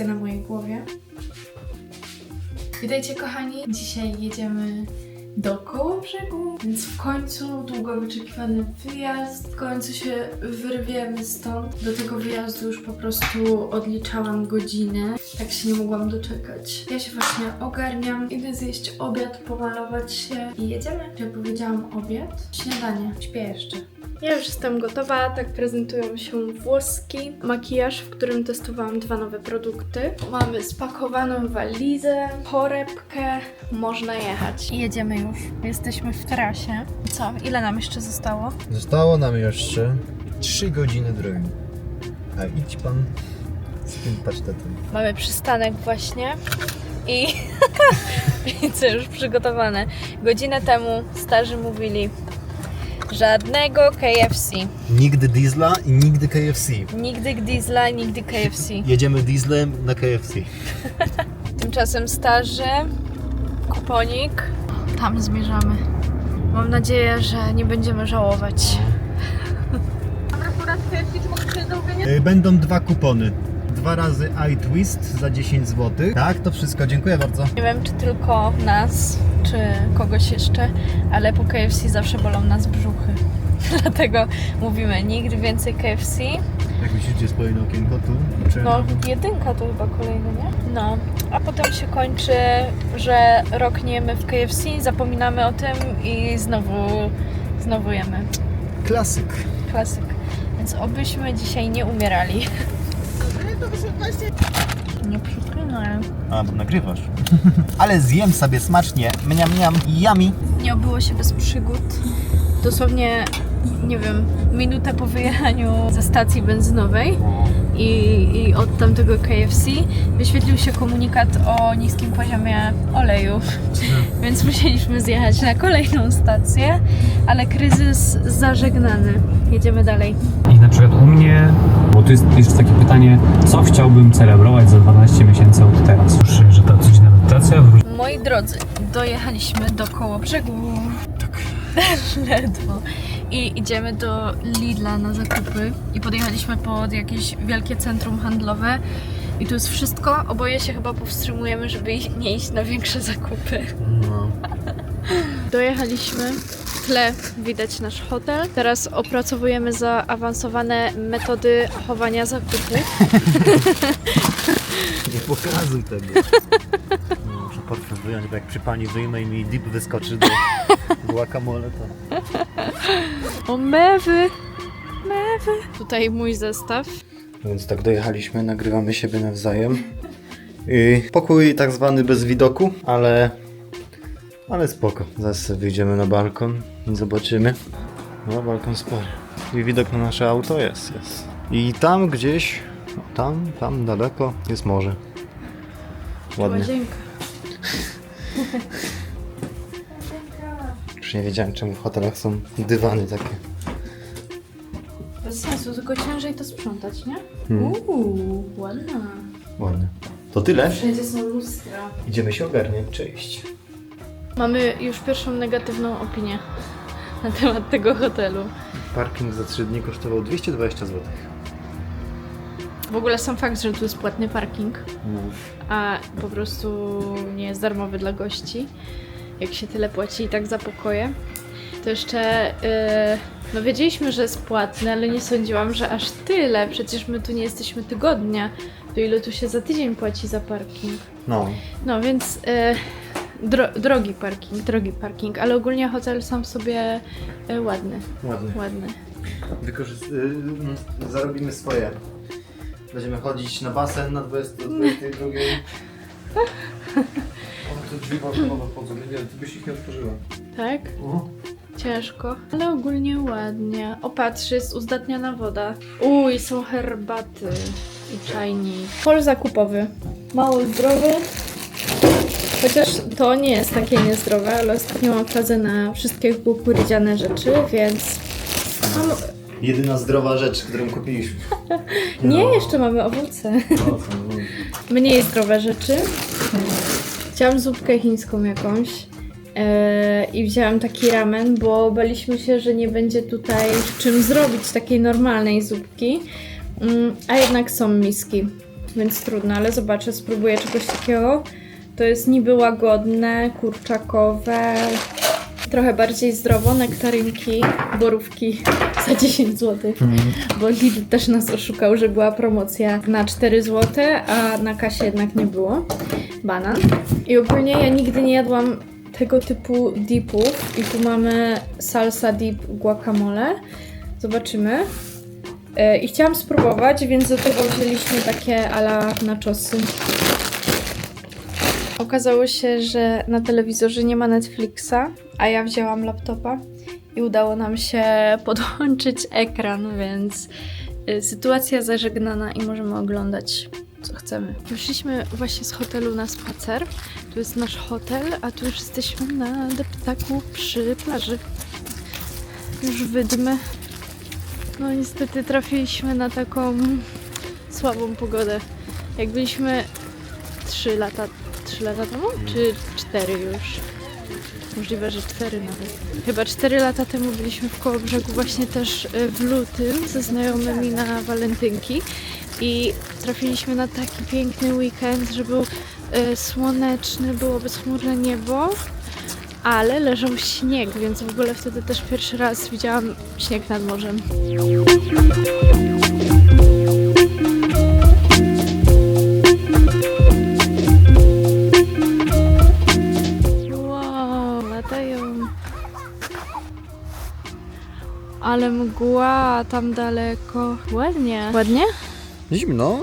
protekcja na mojej głowie. Witajcie kochani, dzisiaj jedziemy do Kołobrzegu, więc w końcu długo wyczekiwany wyjazd. W końcu się wyrwiemy stąd. Do tego wyjazdu już po prostu odliczałam godzinę, tak się nie mogłam doczekać. Ja się właśnie ogarniam, idę zjeść obiad, pomalować się i jedziemy. Jak powiedziałam obiad, śniadanie, śpię jeszcze. Ja już jestem gotowa, tak prezentują się włoski. Makijaż, w którym testowałam dwa nowe produkty. Mamy spakowaną walizę, torebkę, można jechać. Jedziemy już, jesteśmy w trasie. Co, ile nam jeszcze zostało? Zostało nam jeszcze 3 godziny drogi. A idź pan z tym pasztetem. Mamy przystanek właśnie i widzę już przygotowane. Godzinę temu starzy mówili żadnego KFC. Nigdy diesla i nigdy KFC. Nigdy diesla, nigdy KFC. Jedziemy dieslem na KFC. Tymczasem starzy, kuponik. Tam zmierzamy. Mam nadzieję, że nie będziemy żałować. Y, Będą dwa kupony. Dwa razy iTwist za 10 zł. Tak, to wszystko. Dziękuję bardzo. Nie wiem, czy tylko nas, czy kogoś jeszcze, ale po KFC zawsze bolą nas brzuchy. Dlatego mówimy nigdy więcej KFC. Jak myślicie, jest kolejne okienko tu? Czy... No, jedynka to chyba kolejny, nie? No, a potem się kończy, że rok nie jemy w KFC, zapominamy o tym i znowu, znowu jemy. Klasyk. Klasyk. Więc obyśmy dzisiaj nie umierali. Nie przeklinaj. A, bo nagrywasz. Ale zjem sobie smacznie. Mniam, mniam. Yummy. Nie obyło się bez przygód. Dosłownie, nie wiem, minutę po wyjechaniu ze stacji benzynowej i, i od tamtego KFC wyświetlił się komunikat o niskim poziomie oleju, więc musieliśmy zjechać na kolejną stację, ale kryzys zażegnany. Jedziemy dalej. I na przykład u mnie, bo tu jest jeszcze takie pytanie, co chciałbym celebrować za 12 miesięcy od teraz? Słyszę, że ta codzienna medytacja. Moi drodzy, dojechaliśmy do koło brzegu. Tak. Ledwo. I idziemy do Lidla na zakupy. I podjechaliśmy pod jakieś wielkie centrum handlowe. I tu jest wszystko. Oboje się chyba powstrzymujemy, żeby nie iść na większe zakupy. No. Dojechaliśmy. W tle widać nasz hotel. Teraz opracowujemy zaawansowane metody chowania zakupów. Nie pokazuj tego. No, portfel wyjąć, bo jak przy pani wyjmę i mi dip wyskoczy do guacamole, to... O mewy! Mewy! Tutaj mój zestaw. Więc tak dojechaliśmy, nagrywamy siebie nawzajem. I pokój tak zwany bez widoku, ale... Ale spoko. Zaraz sobie wyjdziemy na balkon i zobaczymy. No, balkon spory. I widok na nasze auto jest, jest. I tam gdzieś, tam, tam daleko jest morze. Ładnie. Łazienka. Już nie wiedziałem czemu w hotelach są dywany takie. Bez sensu, tylko ciężej to sprzątać, nie? Hmm. Uuu, ładna. Ładnie. To tyle. Wszędzie są lustra. Idziemy się ogarniać. Cześć. Mamy już pierwszą negatywną opinię na temat tego hotelu. Parking za 3 dni kosztował 220 zł. W ogóle sam fakt, że tu jest płatny parking, a po prostu nie jest darmowy dla gości, jak się tyle płaci i tak za pokoje. To jeszcze, yy, no wiedzieliśmy, że jest płatny, ale nie sądziłam, że aż tyle. Przecież my tu nie jesteśmy tygodnia. To ile tu się za tydzień płaci za parking? No. No więc e, dro, drogi parking, drogi parking, ale ogólnie hotel sam w sobie e, ładny, Ładny. ładny. Wykorzyst- y, zarobimy swoje. Będziemy chodzić na basen na 20, 22. O, te drzwi balkonowe wchodzą. Nie, ty byś ich nie otworzyła. Tak? Ciężko, ale ogólnie ładnie. O patrz, jest uzdatniana woda. Uj, są herbaty i czajnik. Pol zakupowy. Mało zdrowy. Chociaż to nie jest takie niezdrowe, ale ostatnio mam fazę na wszystkie kukurydziane rzeczy, więc... Mam... Jedyna zdrowa rzecz, którą kupiliśmy. Nie, jeszcze mamy owoce. mniej zdrowe rzeczy. Chciałam zupkę chińską jakąś e, i wzięłam taki ramen, bo baliśmy się, że nie będzie tutaj czym zrobić takiej normalnej zupki, Mm, a jednak są miski. więc trudno, ale zobaczę, spróbuję czegoś takiego. To jest niby łagodne, kurczakowe, trochę bardziej zdrowo, nektarynki, borówki za 10 zł. Bo Lidl też nas oszukał, że była promocja na 4 zł, a na kasie jednak nie było. Banan. I ogólnie ja nigdy nie jadłam tego typu dipów. I tu mamy salsa dip guacamole. Zobaczymy. E, I chciałam spróbować, więc do tego wzięliśmy takie ala nachosy. Okazało się, że na telewizorze nie ma Netflixa, a ja wzięłam laptopa i udało nam się podłączyć ekran, więc y, sytuacja zażegnana i możemy oglądać co chcemy. Wyszliśmy właśnie z hotelu na spacer. Tu jest nasz hotel, a tu już jesteśmy na deptaku przy plaży. Już wydmy. No niestety trafiliśmy na taką słabą pogodę. Jak byliśmy 3 lata, 3 lata temu? Czy 4 już? Możliwe, że 4 nawet. Chyba 4 lata temu byliśmy w Kołobrzegu właśnie też y, w lutym ze znajomymi na walentynki i trafiliśmy na taki piękny weekend, że był y, słoneczny, było bezchmurne niebo, ale leżał śnieg, więc w ogóle wtedy też pierwszy raz widziałam śnieg nad morzem. Ale mgła tam daleko. Ładnie. Ładnie? Zimno.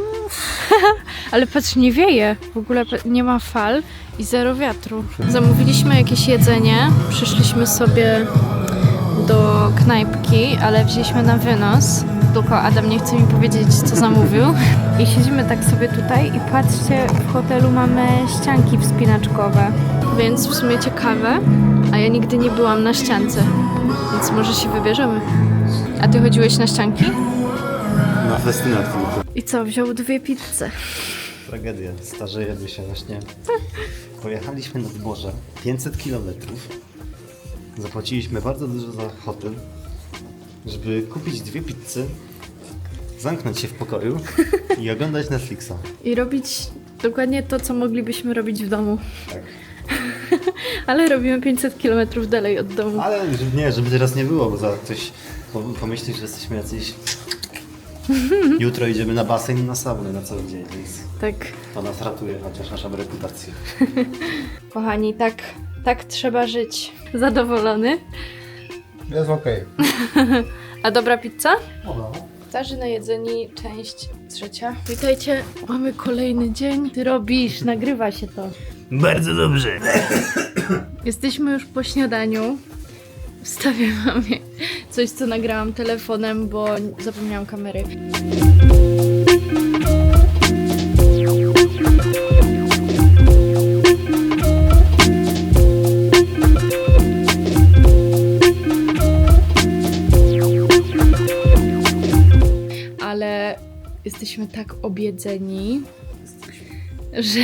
Ale patrz, nie wieje. W ogóle nie ma fal i zero wiatru. Zamówiliśmy jakieś jedzenie. Przyszliśmy sobie do knajpki, ale wzięliśmy na wynos. Tylko Adam nie chce mi powiedzieć, co zamówił. I siedzimy tak sobie tutaj i patrzcie, w hotelu mamy ścianki wspinaczkowe. Więc w sumie ciekawe, a ja nigdy nie byłam na ściance. Więc może się wybierzemy. A ty chodziłeś na ścianki? Na festynach I co, wziął dwie pizze. Tragedia. Starzejemy się właśnie. Pojechaliśmy nad morze 500 km. Zapłaciliśmy bardzo dużo za hotel, żeby kupić dwie pizzy, zamknąć się w pokoju i oglądać Netflixa. I robić dokładnie to, co moglibyśmy robić w domu. Tak. Ale robimy 500 km dalej od domu. Ale nie, żeby teraz nie było, bo za ktoś po- pomyśli, że jesteśmy jacyś... Jutro idziemy na basen i na saunę na cały dzień, więc Tak, to nas ratuje, chociaż naszą reputację. kochani, tak, tak trzeba żyć. Zadowolony? Jest okej. A dobra pizza? Okay. Starzy najedzeni, część trzecia. Witajcie, mamy kolejny dzień. Ty robisz, nagrywa się to. Bardzo dobrze. Jesteśmy już po śniadaniu. Wstawię wam coś, co nagrałam telefonem, bo zapomniałam kamery. Ale jesteśmy tak obiedzeni, że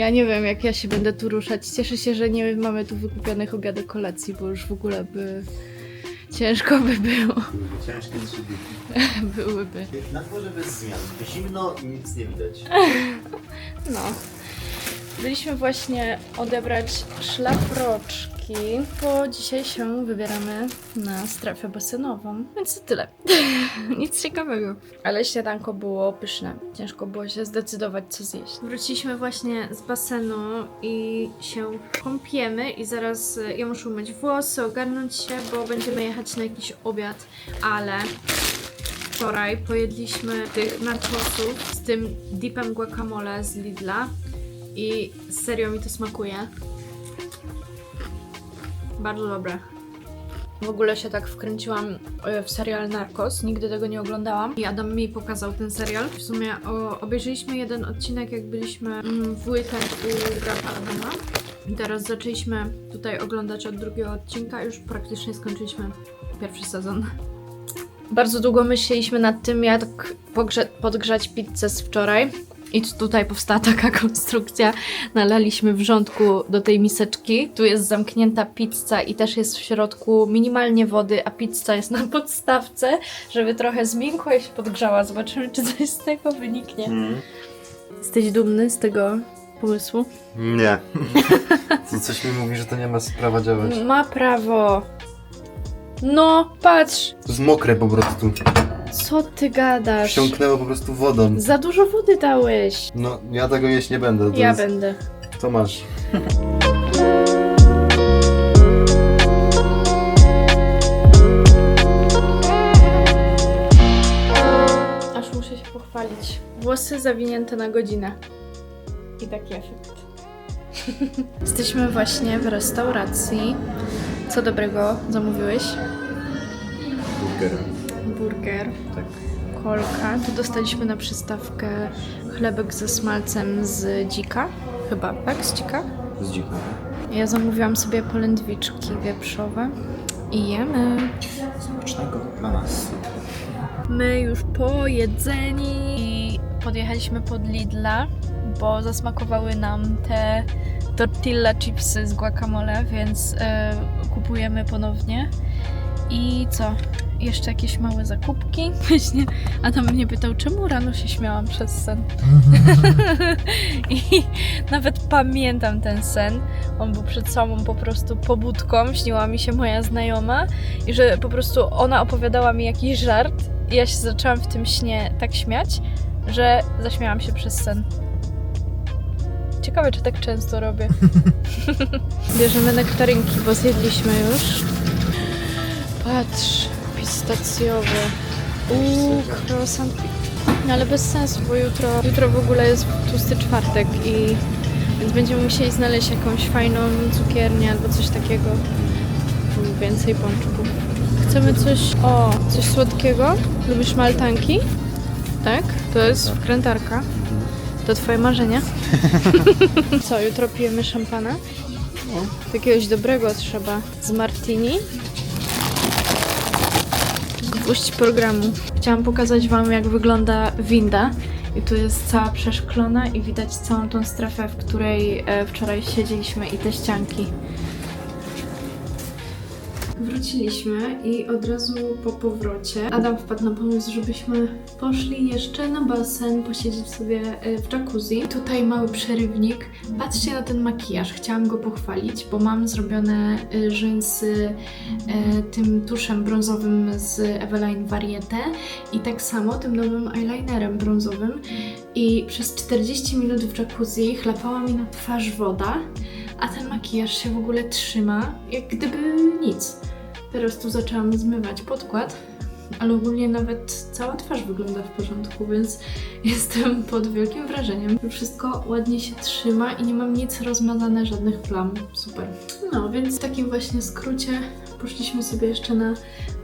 ja nie wiem, jak ja się będę tu ruszać. Cieszę się, że nie mamy tu wykupionych obiadek kolacji, bo już w ogóle by ciężko by było. Ciężkie trzy dni. Byłyby. Na dworze bez zmian. Zimno i nic nie widać. No. Byliśmy właśnie odebrać szlafroczki, bo dzisiaj się wybieramy na strefę basenową. Więc to tyle. Nic ciekawego. Ale śniadanko było pyszne. Ciężko było się zdecydować, co zjeść. Wróciliśmy właśnie z basenu i się kąpiemy i zaraz e, ja muszę umyć włosy, ogarnąć się, bo będziemy jechać na jakiś obiad, ale wczoraj pojedliśmy tych nachosów z tym dipem guacamole z Lidla i serio mi to smakuje. Bardzo dobre. W ogóle się tak wkręciłam e, w serial Narcos, nigdy tego nie oglądałam i Adam mi pokazał ten serial. W sumie o, obejrzeliśmy jeden odcinek, jak byliśmy mm, w weekend u brata Adama. I teraz zaczęliśmy tutaj oglądać od drugiego odcinka, już praktycznie skończyliśmy pierwszy sezon. Bardzo długo myśleliśmy nad tym, jak podgrzać pizzę z wczoraj. I tutaj powstała taka konstrukcja. Nalaliśmy wrzątku do tej miseczki. Tu jest zamknięta pizza i też jest w środku minimalnie wody, a pizza jest na podstawce, żeby trochę zmiękła i się podgrzała. Zobaczymy, czy coś z tego wyniknie. Mm. Jesteś dumny z tego pomysłu? Nie. Co coś mi mówi, że to nie ma prawa działać. Ma prawo. No, patrz, To jest mokre po prostu. Co ty gadasz? Wsiąknęło po prostu wodą. Za dużo wody dałeś. No, ja tego jeść nie będę. To Ja jest... będę. Co masz? Aż muszę się pochwalić. Włosy zawinięte na godzinę. I taki efekt. Jesteśmy właśnie w restauracji. Co dobrego zamówiłeś? Burger. Burger, Tak. kolka. Tu dostaliśmy na przystawkę chlebek ze smalcem z dzika. Chyba, tak? Z dzika? Z dziką. Ja zamówiłam sobie polędwiczki wieprzowe i jemy. Smacznego dla nas. My już po jedzeni i podjechaliśmy pod Lidla, bo zasmakowały nam te tortilla chipsy z guacamole, więc e, kupujemy ponownie. I co? Jeszcze jakieś małe zakupki. Właśnie Adam mnie pytał, czemu rano się śmiałam przez sen. I nawet pamiętam ten sen. On był przed samą po prostu pobudką. Śniła mi się moja znajoma i że po prostu ona opowiadała mi jakiś żart i ja się zaczęłam w tym śnie tak śmiać, że zaśmiałam się przez sen. Ciekawe, czy tak często robię. Bierzemy nektarynki, bo zjedliśmy już. Patrz, pistacjowe. Uuu, croissant. No ale bez sensu, bo jutro, jutro w ogóle jest tłusty czwartek i więc będziemy musieli znaleźć jakąś fajną cukiernię albo coś takiego. Więcej pączków. Chcemy coś, o, coś słodkiego. Lubisz maltanki? Tak? To jest wkrętarka. To twoje marzenie? Co, jutro pijemy szampana? Jakiegoś dobrego trzeba. Z martini. Gwóźdź programu. Chciałam pokazać wam, jak wygląda winda. I tu jest cała przeszklona i widać całą tą strefę, w której e, wczoraj siedzieliśmy i te ścianki. Wróciliśmy i od razu po powrocie Adam wpadł na pomysł, żebyśmy poszli jeszcze na basen, posiedzieć sobie e, w jacuzzi. Tutaj mały przerywnik. Patrzcie na ten makijaż. Chciałam go pochwalić, bo mam zrobione e, rzęsy e, tym tuszem brązowym z Eveline Variete i tak samo tym nowym eyelinerem brązowym. I przez 40 minut w jacuzzi chlapała mi na twarz woda, a ten makijaż się w ogóle trzyma, jak gdyby nic. Teraz tu zaczęłam zmywać podkład, ale ogólnie nawet cała twarz wygląda w porządku, więc jestem pod wielkim wrażeniem. Wszystko ładnie się trzyma i nie mam nic rozmazane, żadnych plam. Super. No, więc w takim właśnie skrócie poszliśmy sobie jeszcze na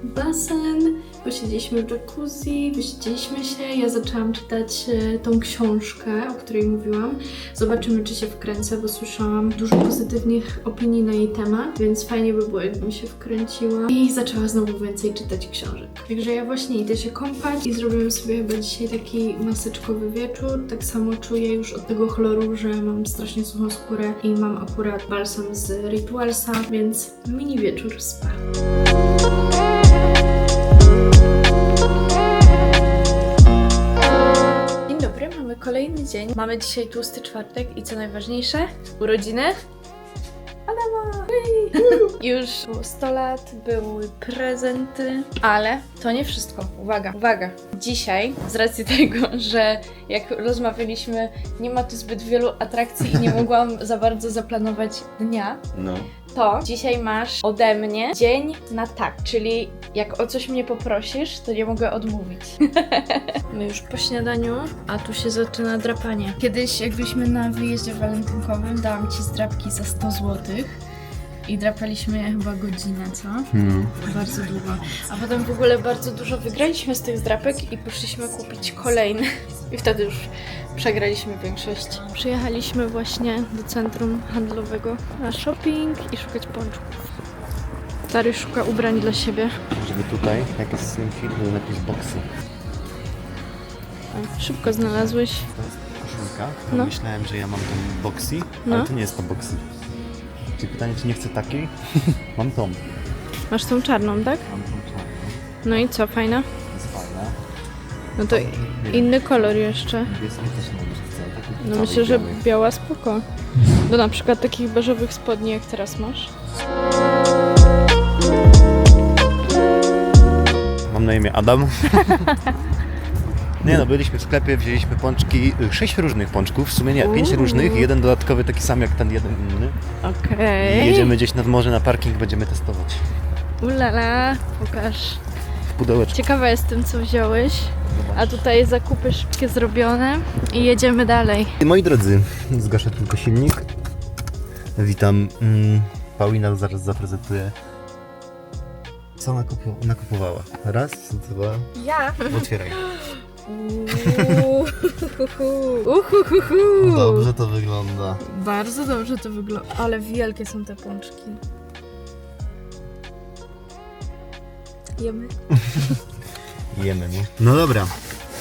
basen, posiedzieliśmy w jacuzzi, wysiedzieliśmy się. Ja zaczęłam czytać e, tą książkę, o której mówiłam. Zobaczymy, czy się wkręcę, bo słyszałam dużo pozytywnych opinii na jej temat, więc fajnie by było, jakbym się wkręciła i zaczęła znowu więcej czytać książek. Także ja właśnie idę się kąpać i zrobiłem sobie chyba dzisiaj taki maseczkowy wieczór. Tak samo czuję już od tego chloru, że mam strasznie suchą skórę i mam akurat balsam z Ritualsa, więc mini wieczór Dzień dobry, mamy kolejny dzień. Mamy dzisiaj tłusty czwartek i co najważniejsze, urodziny! Już było 100 lat, były prezenty, ale to nie wszystko. Uwaga, uwaga. Dzisiaj, z racji tego, że jak rozmawialiśmy, nie ma tu zbyt wielu atrakcji i nie mogłam za bardzo zaplanować dnia, No. to dzisiaj masz ode mnie dzień na tak, czyli jak o coś mnie poprosisz, to nie mogę odmówić. My już po śniadaniu, a tu się zaczyna drapanie. Kiedyś jak byliśmy na wyjeździe walentynkowym, dałam Ci zdrapki za 100 zł i drapaliśmy chyba godzinę, co? Hmm. Bardzo długo. A potem w ogóle bardzo dużo wygraliśmy z tych zdrapek i poszliśmy kupić kolejne. I wtedy już przegraliśmy większość. Przyjechaliśmy właśnie do centrum handlowego na shopping i szukać pączków. Stary szuka ubrań dla siebie. Żeby tutaj, jak jest z tym film, były jakieś boksy. Szybko znalazłeś. To jest koszulka. No. Myślałem, że ja mam tą boxy, No. ale to nie jest ta boxy. Czyli pytanie, czy nie chcę takiej? mam tą. Masz tą czarną, tak? Mam tą czarną. No i co, fajna? Jest fajna. No to inny kolor jeszcze. Niebieski też nie chcę. Taki No myślę, że biała spoko. Do na przykład takich beżowych spodni, jak teraz masz. Mam na imię Adam. Nie no, byliśmy w sklepie, wzięliśmy pączki, y, sześć różnych pączków, w sumie nie, pięć Uuu. różnych, jeden dodatkowy taki sam jak ten jeden inny. Okej. I jedziemy gdzieś nad morze na parking, będziemy testować. Ulala, pokaż. W pudełeczku. Ciekawa jestem, co wziąłeś. A tutaj zakupy szybkie zrobione i jedziemy dalej. Moi drodzy, zgaszę tylko silnik. Witam. Mm, Paulina zaraz zaprezentuje. Co nakupu- nakupowała? Raz, dwa, Ja? otwieraj. Uhuhuhu. Dobrze to wygląda. Bardzo dobrze to wygląda. Ale wielkie są te pączki. Jemy? Jemy, no. No dobra,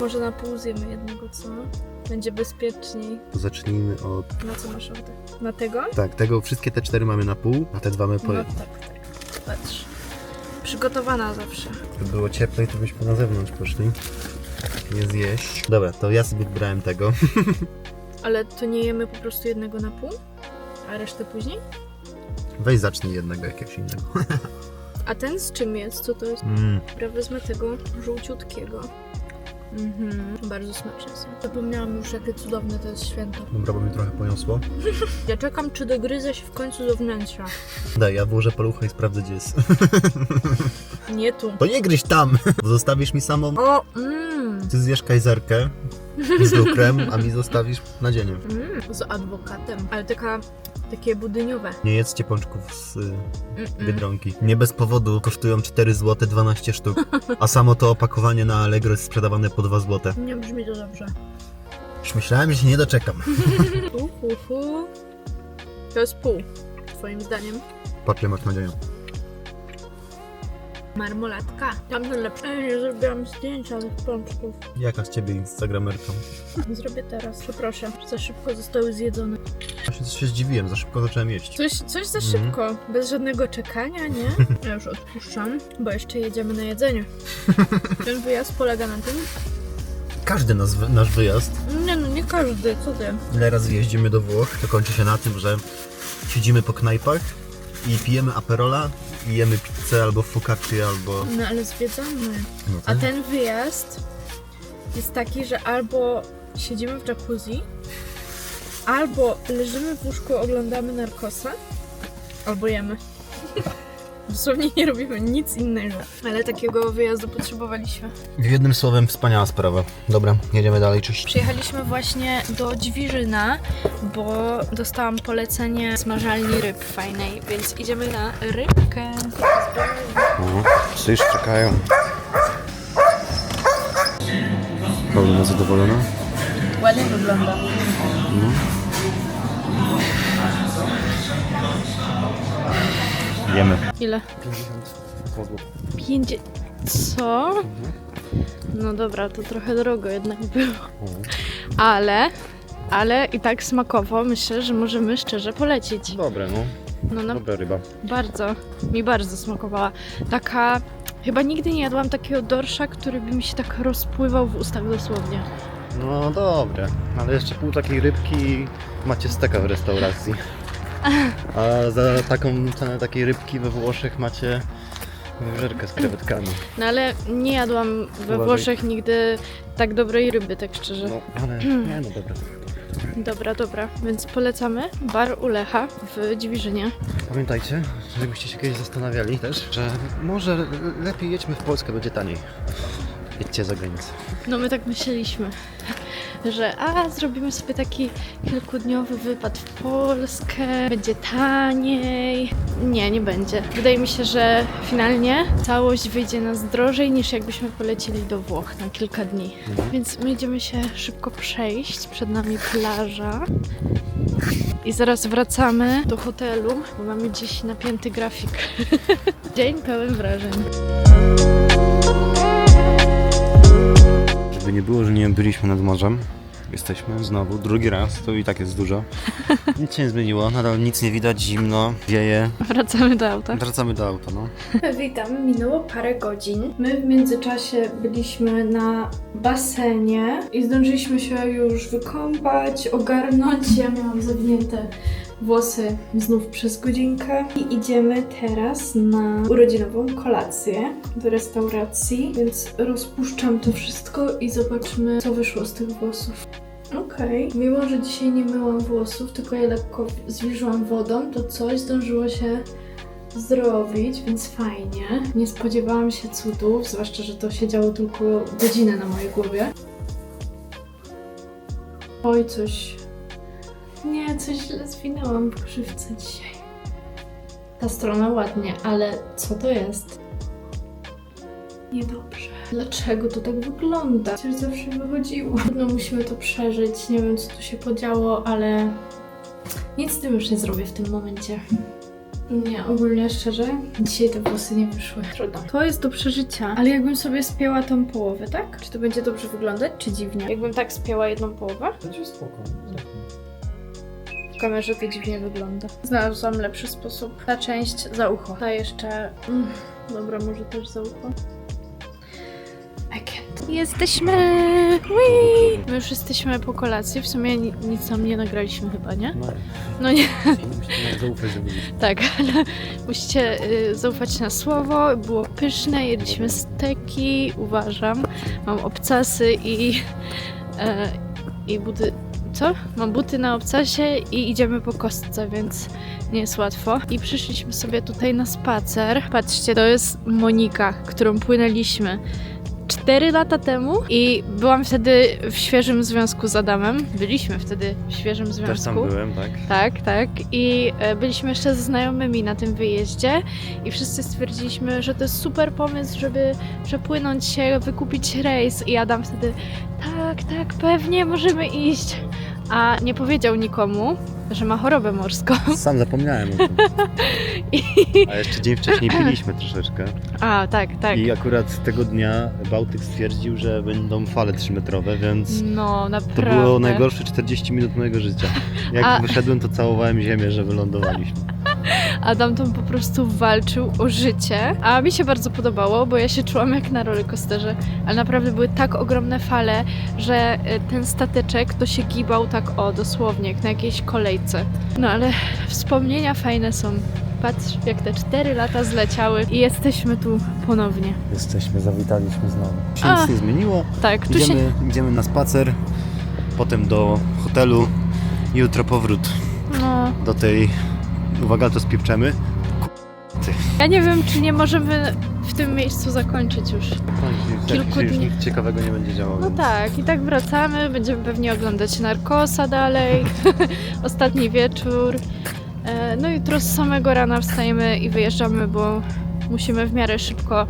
Może na pół zjemy jednego, co? Będzie bezpieczniej. to zacznijmy od... Na co masz ochotę? Na tego? Tak, tego wszystkie te cztery mamy na pół, a te dwa my po No tak, tak. Patrz. Przygotowana zawsze. Gdyby było cieplej, to byśmy na zewnątrz poszli. Nie zjeść. Dobra, to ja sobie wybrałem tego. Ale to nie jemy po prostu jednego na pół? A resztę później? Weź zacznij jednego jakiegoś innego. A ten z czym jest? Co to jest? Mm. Dobra, wezmę tego żółciutkiego. Mhm, bardzo smaczne są. Zapomniałam już, jakie cudowne to jest święto. Dobra, bo mi trochę poniosło. Ja czekam, czy dogryzę się w końcu do wnętrza. Daj, ja włożę palucha i sprawdzę, gdzie jest. Nie tu. To nie gryź tam! Bo zostawisz mi samą... O, mmm, Ty zjesz kajzerkę z lukrem, a mi zostawisz nadzienie. mm, z adwokatem. Ale taka, takie budyniowe. Nie jedzcie pączków z y, Mm-mm. Biedronki. Nie bez powodu kosztują 4 zł 12 sztuk. A samo to opakowanie na Allegro jest sprzedawane po 2 zł. Nie brzmi to dobrze. Już myślałem, że się nie doczekam. Uhuhu. To jest pół, twoim zdaniem. Patrz, ile masz nadzienia. Marmolatka. Tamten lepszy. Ej, nie zrobiłam zdjęcia tych pączków. Jaka z ciebie instagramerką? Zrobię teraz. Przepraszam, za szybko zostały zjedzone. Właśnie się zdziwiłem, za szybko zacząłem jeść. Coś, coś za Mhm. szybko, bez żadnego czekania, nie? Ja już odpuszczam, bo jeszcze jedziemy na jedzenie. Ten wyjazd polega na tym? Każdy nas, nasz wyjazd, Nie no, nie każdy, co ty? ile razy jeździmy do Włoch, to kończy się na tym, że siedzimy po knajpach i pijemy aperola i jemy pizzę albo focacci albo... No ale zwiedzamy. No A ten wyjazd jest taki, że albo siedzimy w jacuzzi, albo leżymy w łóżku, oglądamy narkosa, albo jemy. Dosłownie nie robimy nic innego. Ale takiego wyjazdu potrzebowaliśmy. Jednym słowem, wspaniała sprawa. Dobra, jedziemy dalej, cześć. Przyjechaliśmy właśnie do Dźwiżyna, bo dostałam polecenie smażalni ryb fajnej, więc idziemy na rybkę. Psy już czekają. Paulina zadowolona? Ładnie wygląda. Jemy. Ile? 50 Pięć... Co? No dobra, to trochę drogo jednak było. Ale, ale i tak smakowo myślę, że możemy szczerze polecić. Dobre, no. No, no Dobra ryba. bardzo, mi bardzo smakowała. Taka, chyba nigdy nie jadłam takiego dorsza, który by mi się tak rozpływał w ustach dosłownie. No dobre, ale jeszcze pół takiej rybki i macie steka w restauracji. A za taką cenę takiej rybki we Włoszech macie wyżerkę z krewetkami. No ale nie jadłam we Uważaj. Włoszech nigdy tak dobrej ryby, tak szczerze. No, ale nie no dobra. Dobra, dobra, więc polecamy bar u Lecha w Dziwiżynie. Pamiętajcie, żebyście się kiedyś zastanawiali też, że może lepiej jedźmy w Polskę, będzie taniej. Jedźcie za granicę. No my tak myśleliśmy, że a zrobimy sobie taki kilkudniowy wypad w Polskę, będzie taniej. Nie, nie będzie. Wydaje mi się, że finalnie całość wyjdzie nas drożej niż jakbyśmy polecili do Włoch na kilka dni. Więc my idziemy się szybko przejść, przed nami plaża. I zaraz wracamy do hotelu, bo mamy dziś napięty grafik. Dzień pełen wrażeń. Żeby nie było, że nie byliśmy nad morzem Jesteśmy znowu, drugi raz, to i tak jest dużo. Nic się nie zmieniło, nadal nic nie widać, zimno, wieje. Wracamy do auta. Wracamy do auta, no. Witam, minęło parę godzin. My w międzyczasie byliśmy na basenie i zdążyliśmy się już wykąpać, ogarnąć. Ja miałam zawinięte włosy znów przez godzinkę i idziemy teraz na urodzinową kolację do restauracji, więc rozpuszczam to wszystko i zobaczmy, co wyszło z tych włosów. Okej, mimo że dzisiaj nie myłam włosów, tylko je lekko zwilżyłam wodą, to coś zdążyło się zrobić, więc fajnie. Nie spodziewałam się cudów, zwłaszcza, że to się działo tylko godzinę na mojej głowie. Oj, coś... Nie, coś źle zwinęłam w krzywce dzisiaj. Ta strona ładnie, ale co to jest? Niedobrze. Dlaczego to tak wygląda? Przecież zawsze wychodziło. No musimy to przeżyć. Nie wiem, co tu się podziało, ale nic z tym już nie zrobię w tym momencie. Nie, ogólnie szczerze, dzisiaj te włosy nie wyszły. Trudno. To jest do przeżycia, ale jakbym sobie spięła tą połowę, tak? Czy to będzie dobrze wyglądać, czy dziwnie? Jakbym tak spięła jedną połowę? Będzie spoko. Kamerze to dziwnie wygląda. Znalazłam lepszy sposób. Ta część za ucho. Ta jeszcze... Mm, dobra, może też za ucho. I can't. Jesteśmy! Whee! My już jesteśmy po kolacji. W sumie ni- nic tam nie nagraliśmy chyba, nie? No, No nie. musimy zaufać, żeby... Tak, ale musicie y, zaufać na słowo. Było pyszne, jedliśmy steki, uważam. Mam obcasy i. E, i buty. Mam buty na obcasie i idziemy po kostce, więc nie jest łatwo. I przyszliśmy sobie tutaj na spacer. Patrzcie, to jest Monika, którą płynęliśmy. 4 lata temu i byłam wtedy w świeżym związku z Adamem. Byliśmy wtedy w świeżym związku. Też tam byłem, tak? Tak, tak. I e, byliśmy jeszcze ze znajomymi na tym wyjeździe i wszyscy stwierdziliśmy, że to jest super pomysł, żeby przepłynąć się, wykupić rejs. I Adam wtedy, tak, tak, pewnie możemy iść. A nie powiedział nikomu, że ma chorobę morską. Sam zapomniałem o tym. A jeszcze dzień wcześniej piliśmy troszeczkę. A, tak, tak. I akurat tego dnia Bałtyk stwierdził, że będą fale 3-metrowe, więc No, to naprawdę. było najgorsze 40 minut mojego życia. Jak A- wyszedłem, to całowałem ziemię, że wylądowaliśmy. Adam tam po prostu walczył o życie, a mi się bardzo podobało, bo ja się czułam jak na rollercoasterze, ale naprawdę były tak ogromne fale, że e, ten stateczek to się gibał tak o, dosłownie, jak na jakiejś kolejce. No ale wspomnienia fajne są. Patrz, jak te 4 lata zleciały i jesteśmy tu ponownie. Jesteśmy, zawitaliśmy znowu. Się A. nic nie zmieniło. Tak, tu się... Idziemy, idziemy na spacer, potem do hotelu. Jutro powrót No, do tej... Uwaga, to spieprzemy. ja nie wiem, czy nie możemy w tym miejscu zakończyć już. Kilku już dni. nic ciekawego nie będzie działo. No więc- tak, i tak wracamy, będziemy pewnie oglądać Narkosa dalej, ostatni wieczór. E, No jutro z samego rana wstajemy i wyjeżdżamy, bo musimy w miarę szybko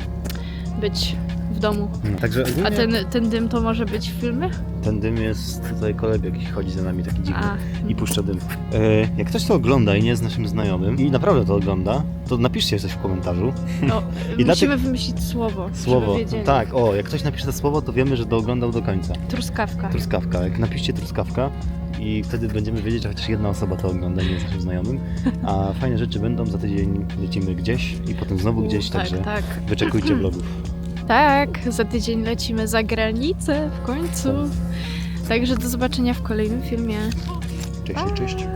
być w domu. Mm, Także ogólnie A ten, ten dym to może być w filmie? ten dym jest tutaj kolega jakiś chodzi za nami taki dziwny. A, i puszcza dym. E, jak ktoś to ogląda i nie jest naszym znajomym i naprawdę to ogląda, to napiszcie coś w komentarzu. no, I musimy wymyślić słowo, Słowo. żeby wiedzieli. Tak, o, jak ktoś napisze to słowo, to wiemy, że to oglądał do końca. Truskawka. Truskawka. Jak napiszcie truskawka i wtedy będziemy wiedzieć, że chociaż jedna osoba to ogląda, nie jest naszym znajomym. A fajne rzeczy będą, za tydzień lecimy gdzieś i potem znowu gdzieś, tak, także tak. wyczekujcie vlogów. Tak, za tydzień lecimy za granicę w końcu. Także do zobaczenia w kolejnym filmie. Cześć, cześć.